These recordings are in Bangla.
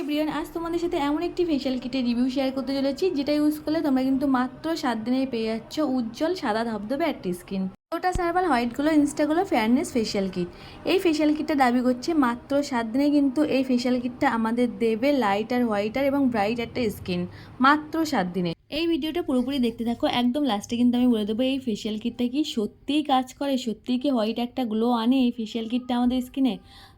এভরিওয়ান আজ তোমাদের সাথে এমন একটি ফেশিয়াল কিটের রিভিউ শেয়ার করতে চলেছি, যেটা ইউজ করলে তোমরা কিন্তু মাত্র সাত দিনে পেয়ে যাচ্ছ উজ্জ্বল সাদা ধবধবে একটি স্কিন ওটা সার্ভাল হোয়াইটগুলো ইনস্টাগুলো ফেয়ারনেস ফেশিয়াল কিট এই ফেশিয়াল কিটটা দাবি করছে মাত্র সাত দিনে কিন্তু এই ফেশিয়াল কিটটা আমাদের দেবে লাইট আর হোয়াইট আর এবং ব্রাইট একটা স্কিন মাত্র সাত দিনে। এই ভিডিওটা পুরোপুরি দেখতে থাকো, একদম লাস্টে কিন্তু আমি বলে দেবো এই ফেশিয়াল কিটটা কি সত্যিই কাজ করে, সত্যিই কি হোয়াইট একটা গ্লো আনে এই ফেশিয়াল কিটটা আমাদের স্কিনে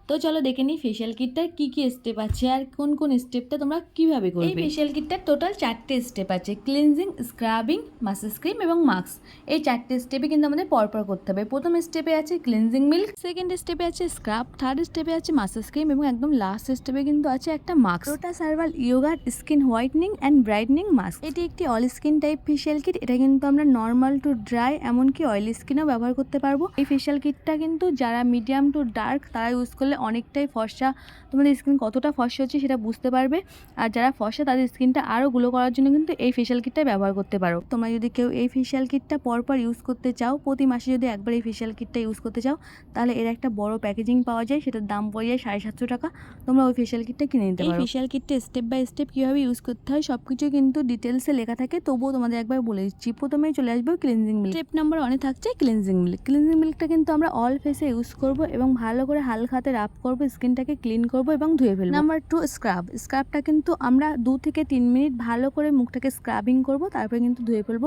তো চলো দেখে নিই ফেশিয়াল কিটটার কী কী স্টেপ আছে আর কোন কোন স্টেপটা তোমরা কীভাবে করবে। এই ফেশিয়াল কিটটার টোটাল চারটে স্টেপ আছে ক্লিনজিং স্ক্রাবিং মাসাজ ক্রিম এবং মাস্ক এই চারটে স্টেপে কিন্তু আমাদের পরপর করতে হবে। প্রথম স্টেপে আছে ক্লিনজিং মিল্ক সেকেন্ড স্টেপে আছে স্ক্রাব থার্ড স্টেপে আছে মাসাজ ক্রিম এবং একদম লাস্ট স্টেপে কিন্তু আছে একটা মাস্ক রোটা সার্ভাল ইয়োগার skin whitening and brightening mask এটি একটি all skin type facial kit এটা কিন্তু আমরা নর্মাল টু ড্রাই এমনকি অয়েলি স্কিনও ব্যবহার করতে পারব। এই ফেশিয়াল কিটটা কিন্তু যারা মিডিয়াম টু ডার্ক তারা ইউজ করলে অনেকটাই ফর্সা। তোমাদের স্কিন কতটা ফর্সা হচ্ছে সেটা বুঝতে পারবে। আর যারা ফর্সা তাদের স্কিনটা আরও গ্লো করার জন্য কিন্তু এই ফেশিয়াল কিটটা ব্যবহার করতে পারো। তোমরা যদি কেউ এই ফেশিয়াল কিটটা পরপর ইউজ করতে চাও প্রতি মাসে যদি একবার এই ফেশিয়াল কিটটা ইউজ করতে চাও তাহলে এর একটা বড় প্যাকেজিং পাওয়া যায়। সেটার দাম পড়ে যায় সাড়ে সাতশো টাকা। তোমরা ওই ফেশিয়াল কিটটা কিনে নিতে পারো। এই ফেশিয়াল কিটটা স্টেপ বাই স্টেপ কীভাবে ইউজ করতে হয় সব কিছু কিন্তু ডিটেলসে লেখা থাকে। তবুও তোমাদের একবার বলে দিচ্ছি। প্রথমেই চলে আসবে ক্লিনজিং মিল্ক স্টেপ নাম্বার অনেক থাকছে ক্লিনজিং মিল্ক ক্লিনজিং মিল্কটা কিন্তু আমরা অল ফেসে ইউজ করব এবং ভালো করে হালকা হাতে রাব করব, স্কিনটাকে ক্লিন করব এবং ধুয়ে ফেলব। নাম্বার টু স্ক্রাব স্ক্রাবটা কিন্তু আমরা দু থেকে তিন মিনিট ভালো করে মুখটাকে স্ক্রাবিং করব, তারপরে কিন্তু ধুয়ে ফেলব।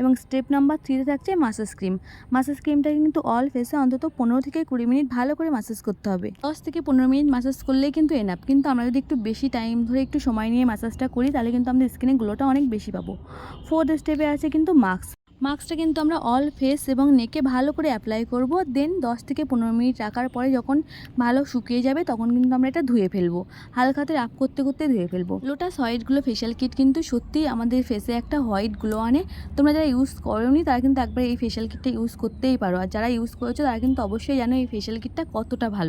এবং স্টেপ নাম্বার থ্রিতে থাকছে মাসাজ ক্রিম মাসাজ ক্রিমটা কিন্তু অল ফেসে অন্তত পনেরো থেকে কুড়ি মিনিট ভালো করে মাসাজ করতে হবে। দশ থেকে পনেরো মিনিট মাসাজ করলেই কিন্তু এনাফ কিন্তু আমরা যদি একটু বেশি টাইম ধরে একটু সময় নিয়ে মাসাজটা করি, তাহলে কিন্তু আমাদের স্কিনে গ্লোটা অনেক বেশি পাবো। ফোর্থ স্টেপে আছে কিন্তু মাস্ক মাস্কটা কিন্তু আমরা অল ফেস এবং নেকে ভালো করে অ্যাপ্লাই করব। দেন দশ থেকে পনেরো মিনিট রাখার পরে যখন ভালো শুকিয়ে যাবে, তখন কিন্তু আমরা এটা ধুয়ে ফেলব। হালকাতে রাপ করতে করতে ধুয়ে ফেলব। Lotus white glow facial kit কিন্তু সত্যিই আমাদের ফেসে একটা হোয়াইট গ্লো আনে। তোমরা যারা ইউজ করোনি, তারা কিন্তু একবার এই ফেশিয়াল কিটটা ইউজ করতেই পারো। আর যারা ইউজ করেছ, তারা কিন্তু অবশ্যই জানো এই ফেশিয়াল কিটটা কতটা ভালো।